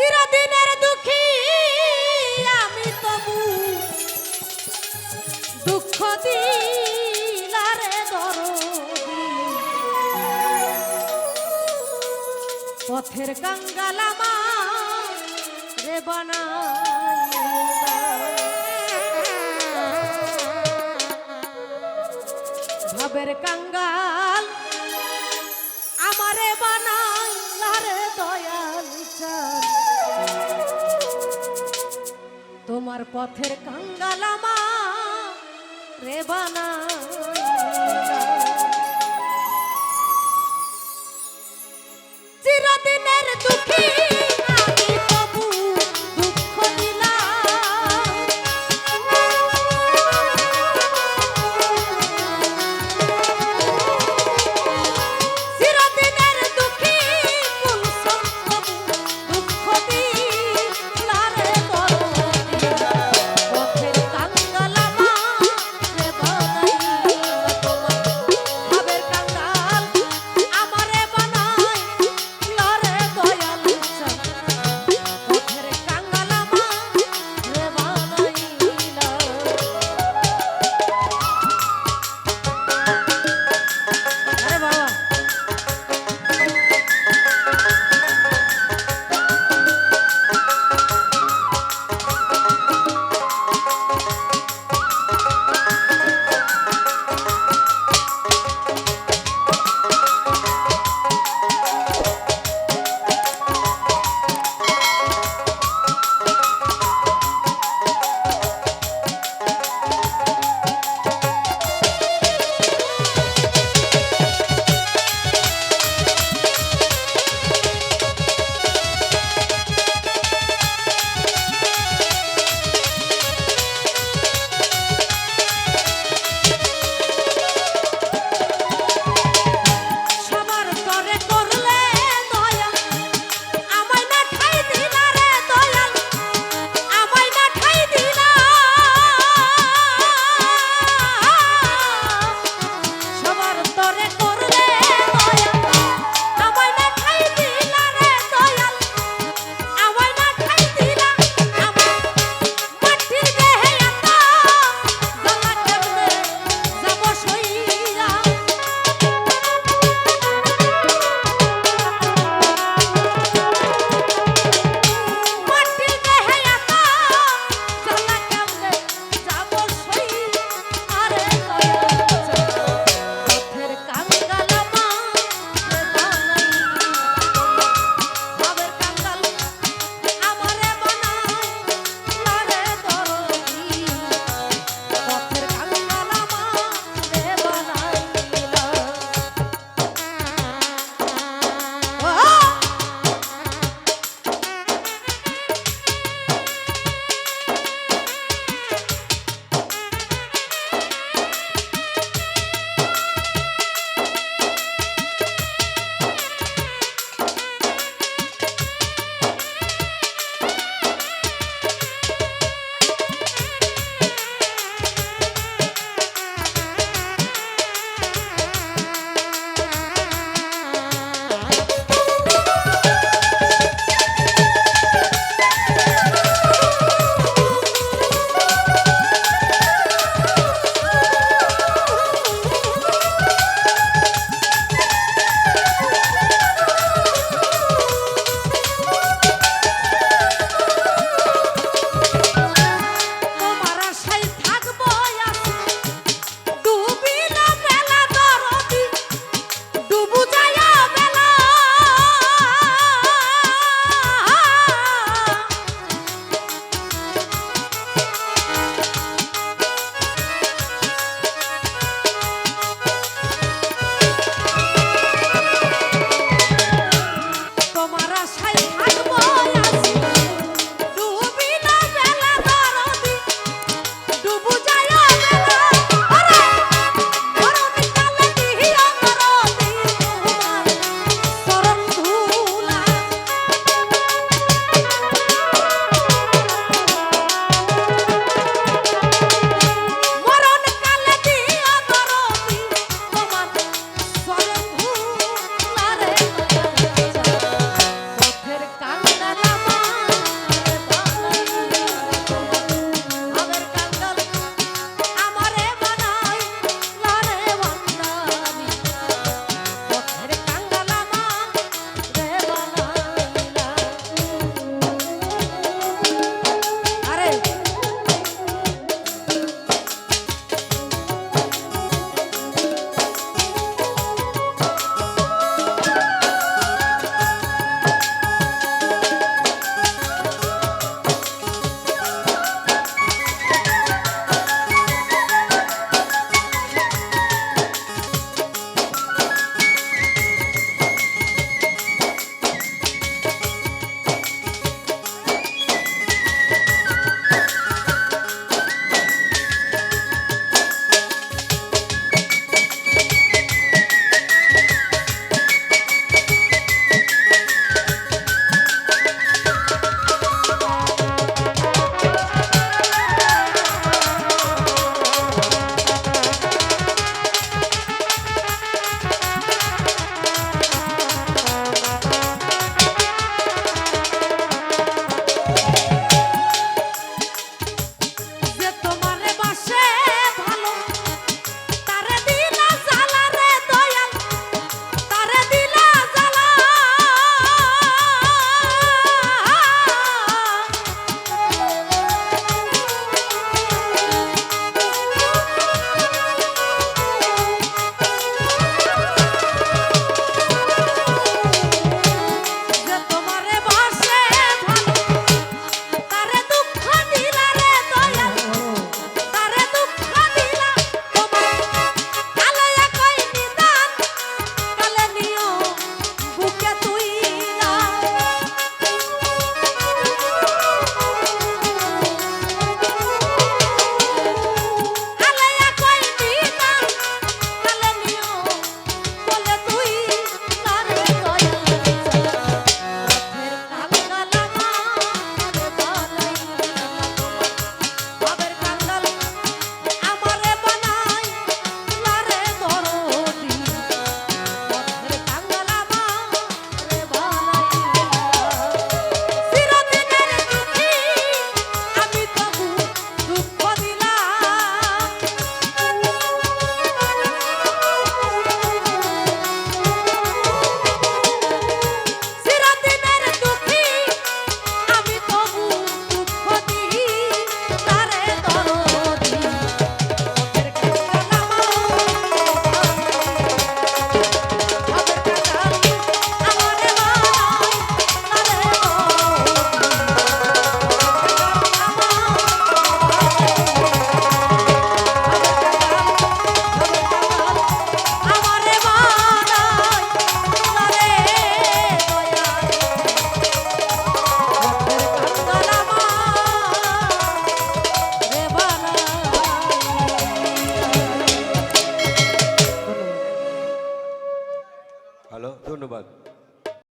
চিরদিনের দুঃখী আমি তবু দুঃখ দিলারে দরদি পথের কাঙ্গালামা রে বানাইলা ভাবের কাঙ্গাল তোমার পথের কাঙ্গালামা রে বানাইলা